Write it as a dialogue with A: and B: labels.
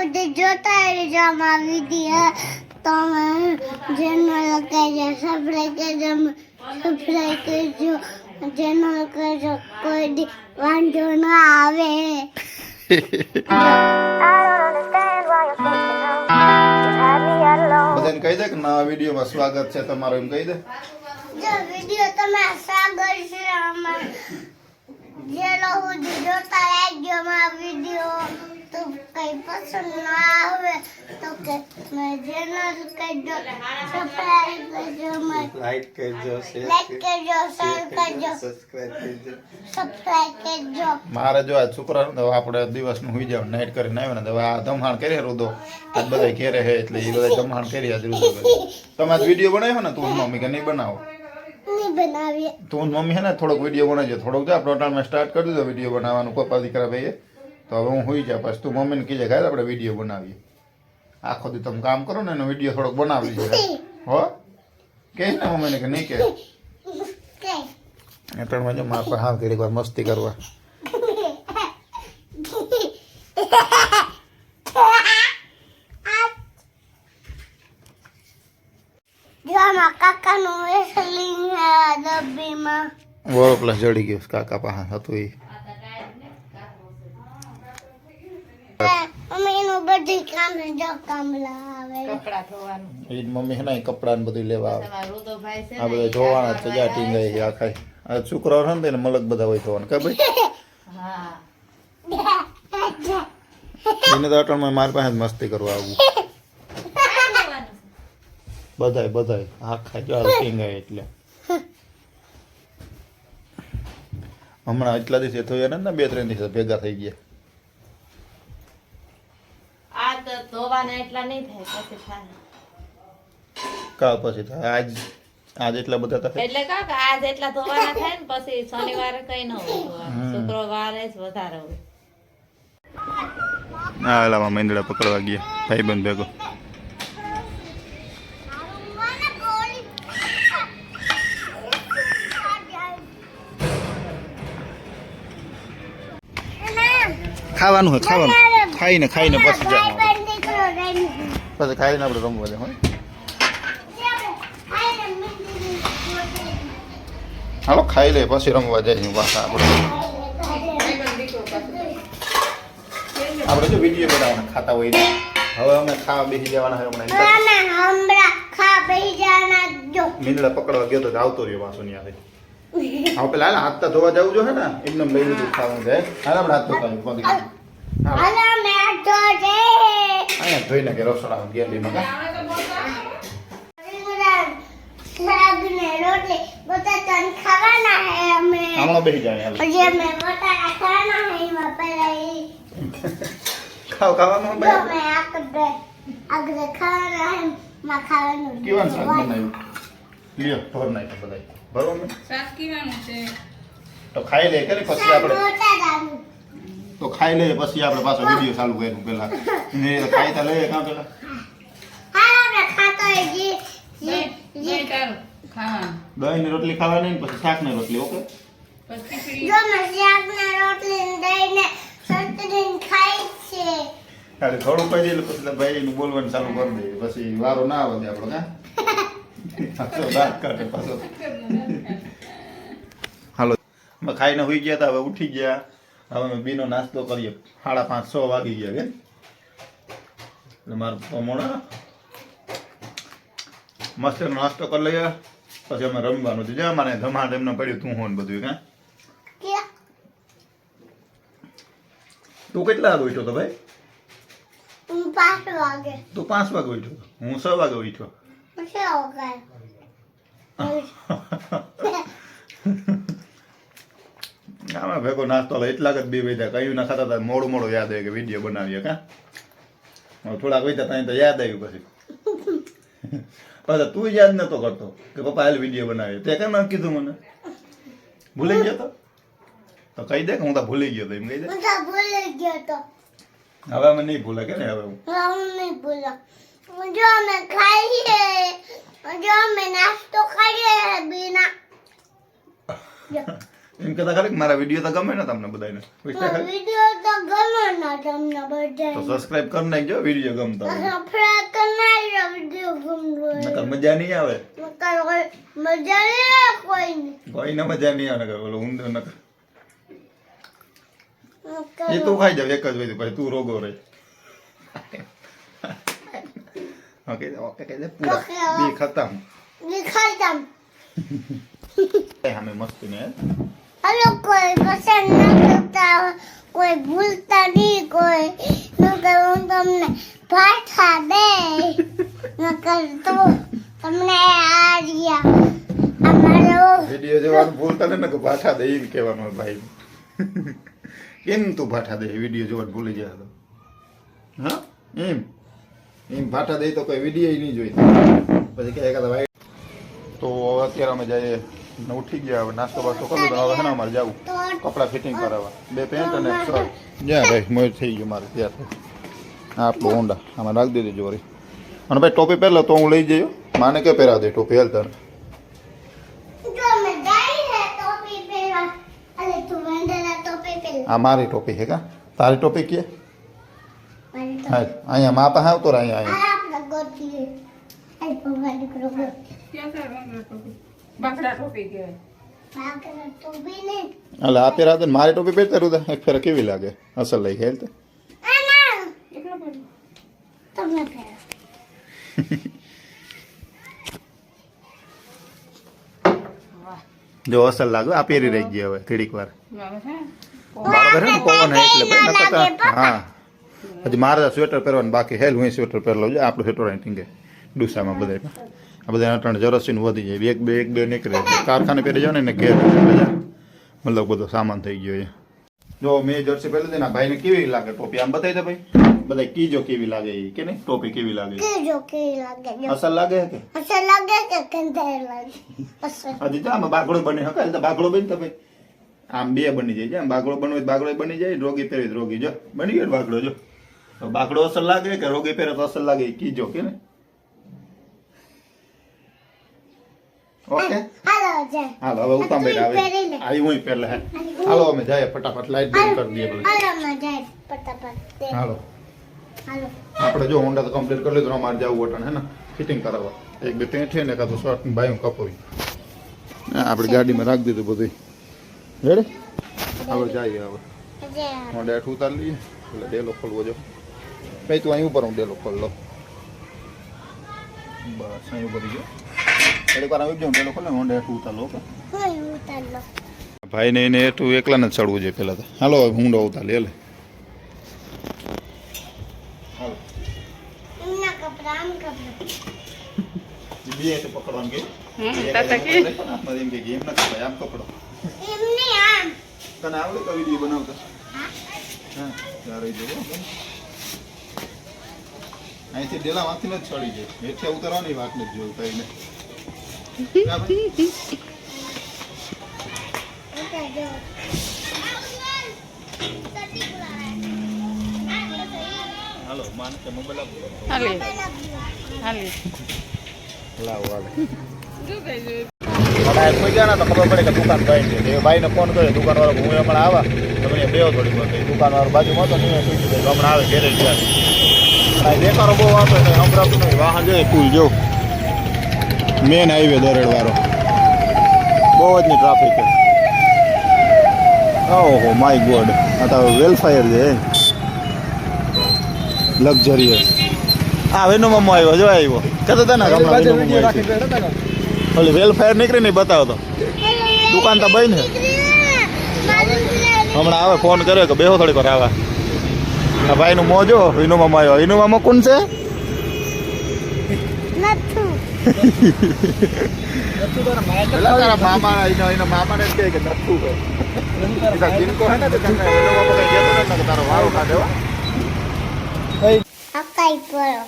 A: સુધી જોતા રહેજો અમારા વીડિયો તો જેનો કરજો સબસ્ક્રાઈબ કરજો સબસ્ક્રાઈબ કરજો જેનો કરજો કોઈ વાંધો ના આવે.
B: બધાને કહી દે કે નવા વિડીયોમાં સ્વાગત છે તમારું એમ કહી દે?
A: જો વીડિયો તમે સાગર છે અમાર. જે લોકો જોતા રહેજો અમારા વીડિયો. તો કઈ પસંદ ના આવે તો કે ચેનલ કરજો સબસ્ક્રાઈબ કરજો
B: લાઈક કરજો
A: લાઈક કરજો શેર કરજો
B: સબસ્ક્રાઇબ કરજો.
A: સબસ્ક્રાઈબ કરજો.
B: મારે જો આ છોકરાનું દવા આપણે દિવસનું હોઈ જાવ નાઈટ કરીને આવ્યો ને દવા આ ધમહાણ કરી રૂદો. આજ બધા ઘેરે હે એટલે એ બધા ધમહાણ કરી આજ રૂદો તમે આજ વીડિયો બનાવ્યો ને તું મમ્મી કે નહીં બનાવો?
A: બનાવીએ.
B: તું મમ્મી હે ને થોડોક વીડિયો બનાવજો. થોડોક જો આપણે સ્ટાર્ટ કરી દીધો વીડિયો બનાવવાનું. પપ્પા દીકરા ભાઈએ? તો હવે હું હોઈ જાય પછી તું મમ્મીને કીજે કે હાલ આપણે વીડિયો બનાવીએ. આખો દી તમે કામ કરો ને એનો વીડિયો થોડોક બનાવી લીધો હો? કે ને મમ્મીને કે નહીં કે
A: એ
B: ત્રણમાં વાગે મારા પર હાલ ઘડીક વાર મસ્તી કરવા.
A: ડબ્બીમાં
B: વોરો પ્લસ જડી ગયો કાકા પાસે હતું એ
A: અમે એનું બધું કામ જો કામ લાવે
C: કપડા ધોવાનું
B: એ મમ્મી હે ને કપડા ને બધું લેવા આવે.
C: તમારો રુદોભાઈ છે
B: આ બધા જોવાના છે જા ટીંગાઈ ગયા આખા આ શુક્રવાર છે ને તેને મલક બધા હોય થવાના કે ભાઈ
C: હા.
B: એને તો અટણમાં મારી પાસે જ મસ્તી કરવા આવું. બધાય બધાય. આખા જો ટીંગાય એટલે. હમણાં એટલા દિવસે થયા ને બે ત્રણ દિવસે ભેગા થઈ ગયા
C: આ તો ધોવાના એટલા નહીં થાય પછી થાય.
B: કા પછી થાય. આજ આજ એટલા બધા થાય?
C: એટલે કા કે આજ એટલા ધોવાના થાય ને પછી શનિવારે કઈ ન હોય શુક્રવારે જ વધારે હોય.
B: હા મેંદડા પકડવા ગયા ભાઈ બંધ ભેગો. ખાવાનું હોય ખાવાનું. ખાઈને ખાઈને પછી જવાનું. પછી ખાઈને આપણે રમવા જાય હાલો ખાઈ લે પછી રમવા જાય પાછા આપણે. આપણે જો વીડિયો બનાવવાના ખાતા હોય ને. હવે અમે ખાવા બેસી જવાના હોય હમણાં મીંદડા પકડવા ગયો તો આવતો રહ્યો પાછો ત્યાંથી હવે પેલા હાથ તો ધોવા જવું જો ને. એકદમ લઈ લીધું ખાવાનું છે હાલ આપણે હાથ ધોતા અહીંયા ધોઈ નાખે રસોડા ગેલીમાં હમણાં બેસી જાય ખાવ ખાવાનું કેવાનું શાક બનાવ્યું લ્યો ઢોર નાખ્યો બધા બરોબર ને?
C: શાક કીવાનું છે
B: તો ખાઈ લે કરી પછી આપણે તો ખાઈ લે પછી આપણે પાછો વીડિયો ચાલુ કર્યું પેલા ને ખાઈ તા લઈએ કાં પેલા દહીં ની રોટલી ખાવાની ને પછી શાકની રોટલી ઓકે?
C: પછી
A: જો મેં શાક ને રોટલી ને દહીં ને સંતરી ખાઈ છે.
B: ખાલી થોડું કહી દે એટલે પછી ભાઈ એનું બોલવાનું ચાલુ કરી દે. પછી વારો ના આવે આપણો કા હાલો. અમે ખાઈને હોઈ ગયા હતા હવે ઉઠી ગયા. હવે અમે બીનો નાસ્તો કરીએ. સાડા પાંચ છ વાગી ગયા કે એટલે મારું મોડા મસ્ત નાસ્તો કરી લઈએ. પછી અમે રમવાનું છે. જ્યાં મારે ધમાડ એમને પડ્યું તું હોન બધું કાં? તું કેટલા વાગે ઉઠ્યો તો ભાઈ?
A: તું પાંચ વાગે.
B: તું પાંચ વાગે ઉઠ્યો હું છ વાગે ઉઠ્યો? આમાં ભેગો નાસ્તો એટલા જ બે વૈધા કયું ના ખાતા મોડું મોડું યાદ આવે કે વીડિયો બનાવીએ કા? થોડાક વૈધા ત્યાં તો યાદ આવ્યું પછી. પાછા તું યાદ નતો કરતો કે પપ્પા હાલ વીડિયો બનાવ્યો. તે કેમ કીધું મને? ભૂલી ગયો તો? તો કહી દે કે હું તો ભૂલી ગયો તો એમ કહી દે?
A: હું તો ભૂલી ગયો તો.
B: હવે અમે નહીં ભૂલે કે ને હવે? હું
A: હું નહીં ભૂલો. જો અમે ખાઈએ જો અમે નાસ્તો ખાઈએ બીના.
B: એમ કહેતા ખરે મારા વીડિયો તો ગમે ને તમને બધાને
A: વીડિયો ગમે ના તમને બધા
B: તો સબસ્ક્રાઇબ કરી નાખજો વીડિયો ગમતા હોય
A: સફરા કનાઈ વીડિયો ગમતો
B: નકર મજા નહીં આવે?
A: નકર મજા નહીં કોઈ
B: કોઈને મજા નહીં આવે નકર ઓલો ઊંધો નકર.
A: નકર
B: એ તું ખાઈ જાવ એક જ હોય પછી તું રોગો રહે. ઓકે ઓકે કહી પૂરા. બી ખતમ મસ્તી ને
A: હલો કોઈ પસંદ ન હોય, કોઈ ભૂલતા નહીં કોઈ નકર હું તમને પાઠા દે તો તમને
B: ને એમ કહેવાનું ભાઈ. કેમ તું પાઠા દે? વીડિયો જોવાનું ભૂલી જાય તો. હા? એમ? એમ પાછા દે તો કોઈ વીડિયો નહીં જોઈ. પછી કે એકાદ ભાઈ તો અત્યારે અમે જઈએ. ને ઉઠી ગયા હવે નાસ્તો બાસ્તો કરી લીધો હવે છે ને અમારે જવું
A: તો
B: કપડાં ફિટિંગ કરાવવા બે પેન્ટ અને એક શર્ટ જ્યાં ભાઈ મોર થઈ ગયું મારે ત્યાં થઈ આ આપણું ઊંડા આમાં રાખી દીધી જોરી અને ભાઈ ટોપી પહેલો તો હું લઈ જયો માને કે પહેરા દે ટોપી હાલ તારે
A: જો મેં ડાઈ હે ટોપી પહેરવા અલે તું વેંડેલા ટોપી પહેર
B: આ મારી ટોપી છે કા તારી ટોપી કે
A: મારી તો
B: હા અહીંયા મા પાસે આવતો રહે અહીંયા
D: ટોપી કહેવાય.
A: બાકરા ટોપી
B: દે ને મારી ટોપી પહેરતા રૂદા એક ફેર કેવી લાગે? અસલ લઈ
D: પહેરો.
B: જો અસલ લાગે આ પહેરી રહી ગઈ હવે થોડીક વાર. બરાબર ને પવન હે એટલે ભાઈ હા. હજી મારે સ્વેટર પહેરવાનું બાકી હેલ હું સ્વેટર પહેરલો છે આપણું સ્વેટર અહીં ટીંગે. ડુસામાં બધામાં આ બધા અટાણે જરસીને વધી જાય. એક બે એક બે નીકળે. કારખાને પહેરી જાવ ને એને ઘેર મતલબ બધો સામાન થઈ ગયો છે. જો મેં જર્સી પહેરી દીધી ને ભાઈને કેવી લાગે ટોપી? આમ બતાવી દે ભાઈ. બધા કીજો કેવી લાગે એ કે નહીં? ટોપી કેવી લાગે?
A: કીજો કેવી લાગે?
B: અસલ લાગે કે?
A: અસર લાગે કે કંદર લાગે? અસર
B: હજી તો આમાં બાગડો બની શકાય તો બાગડો બની તો ભાઈ. આમ બે બની જાય જામ આમ બાગડો બનવો બાગડો બની જાય રોગી પહેરી રોગી. જો બની ગયો બાગડો જો. બાગડો અસર લાગે કે રોગી પહેરે તો અસર લાગે કીજો કે ને ઓકે
A: હાલો જા
B: હાલો હવે ઉતામ બેટા આવે
A: પહેરી લે.
B: આવી હું પહેલા હે હાલો અમે જાય ફટાફટ લાઈટ બંધ કરી દઈએ પેલી
A: હાલો માં જાય પટાપટ દે
B: હાલો
A: હાલો
B: આપણે જો હોન્ડા તો કમ્પ્લીટ કરી લીધું અમારે જવું વટણ હે ને ફિટિંગ કરાવવા એક બે પેન્ટ છે ને કાં તો શર્ટ ને ભાઈ કપોઈ આપણી ગાડીમાં રાખી દીધું બધું રેડી હવે જઈએ હવે
A: જા
B: હું ડેટ ઉતાર લઈએ એટલે ડેલો ખોલવો જો ભાઈ તું અહીં ઉપર હું ડેલો ખોલ લો બસ અહીં ઉપર ગયો થોડીક વાર આવી જાઉં ડેલો ખોલે હું ડેટ ઉતાર લો
A: હું
B: ભાઈ ને એને એટલું એકલા ને ચડવું જોઈએ પેલા તો. હાલો હુંડો ઉતા ઉતાર લે લે. બે તો પકડવાનું એમ કે. એમ નથી ભાઈ આમ પકડો. તને આવડે તો વીડિયો બનાવતા? હા. ત્યારે જોવો અહીંથી ડેલા માંથી જ ચડી જાય. હેઠે ઉતરવાની વાત નથી જોયું કઈને હાલો માન કે મોબાઈલ આપો.
D: હાલે. હાલે.
B: લાવો હાલે.
D: શું કહી
B: મને કોઈ ગયા તો ખબર પડે કે દુકાન ભાઈ છે. એ ભાઈને ફોન કર્યો દુકાનવાળો હું હમણાં આવા? તમે થોડી વાર દુકાનવાળો બાજુમાં હતો ને એ કે હમણાં આવે ઘેરે ગયા દેખાડો બહુ આવતો એટલે નહીં. વાહન જોઈએ પુલ જો. મેન હાઈવે દરેડવાળો. બહુ જ ની ટ્રાફિક છે. ઓહો માય ગોડ આ તો વેલફાયર છે લક્ઝરિયસ હા વેનો મમ્મો આવ્યો જો આવ્યો. કહેતો તને ઓલી વેલફેર નીકળી નહીં બતાવતો દુકાન તો બંધ છે. હમણાં આવે ફોન કર્યો કે બેહો થોડીક વાર આવે. આ ભાઈનું મોજો વિનુમામાં આવ્યો. વિનુમામાં કોણ છે?
A: નથું.
B: તારા મામા મામાને કે નથું જિનકો હે ને તારો વારો કાઢ્યો
A: અકાઈ પડો.